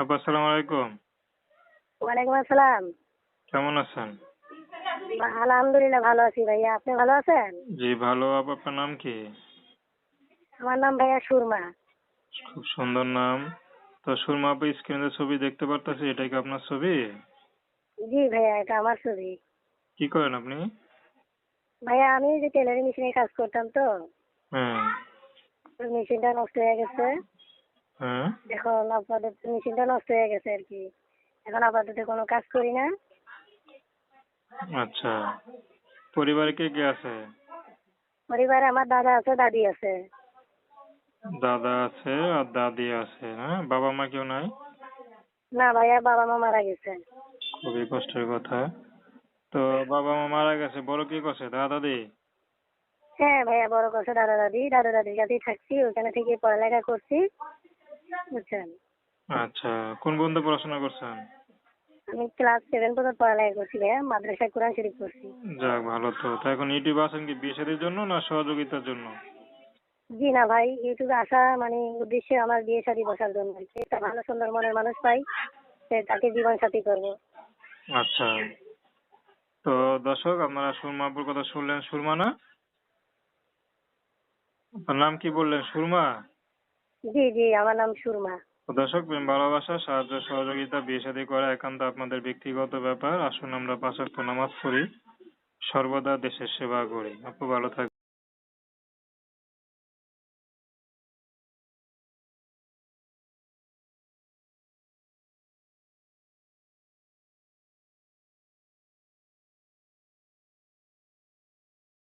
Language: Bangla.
আপু আসসালামু আলাইকুম। ওয়ালাইকুম আসসালাম। কেমন আছেন? আলহামদুলিল্লাহ ভালো আছি ভাইয়া আপনি ভালো আছেন? জি ভালো। আপু আপনার নাম কি? আমার নাম ভাইয়া সুরমা। খুব সুন্দর নাম। তো সুরমা আপু স্ক্রিনে ছবি দেখতে পারতেছি এটা কি আপনার ছবি? জি ভাইয়া এটা আমার ছবি। কি করেন আপনি? ভাইয়া আমি যে টেলারিং মেশিনে কাজ করতাম তো হ্যাঁ। মেশিনটা নষ্ট হয়ে গেছে। এখন আপাতত মেশিনটা নষ্ট হয়ে গেছে আর কি। এখন আপাতত কোনো কাজ করি না। আচ্ছা। পরিবারে কে কে আছে? পরিবারে আমার দাদা আছে দাদি আছে। দাদা আছে আর দাদি আছে হ্যাঁ? বাবা মা কেউ নাই? না ভাইয়া বাবা মা মারা গেছে। খুবই কষ্টের কথা। তো বাবা মা মারা গেছে বড় কি করছে দাদা দাদি? হ্যাঁ ভাইয়া বড় করছে দাদা দাদি। দাদা দাদির কাছেই থাকছি ওখানে থেকে পড়ালেখা করছি। বুঝছেন আচ্ছা কোন পর্যন্ত পড়াশোনা করছেন? আমি ক্লাস সেভেন পর্যন্ত পড়ালেখা করছি ভাইয়া মাদ্রাসায় কোরআন শরীফ করছি যাক ভালো তো। তো এখন ইউটিউব আছেন কি বিয়ে জন্য না সহযোগিতার জন্য? জি না ভাই ইউটিউবে আসা মানে উদ্দেশ্যে আমার বিয়ে শাদী বসার জন্য একটা ভালো সুন্দর মনের মানুষ পাই সে তাকে জীবন সাথী করব। আচ্ছা। তো দর্শক আপনারা সুরমাপুর কথা শুনলেন সুরমা না? আপনার নাম কি বললেন? সুরমা? জি জি, আমার নাম সুরমা। দর্শক ভালোবাসা, সাহায্য, সহযোগিতা, বিয়ে শাদী করা একান্ত আপনাদের ব্যক্তিগত ব্যাপার। আসুন আমরা ওয়াক্ত নামাজ পড়ি। সর্বদা দেশের সেবা করি। আপু, ভালো থাকবেন।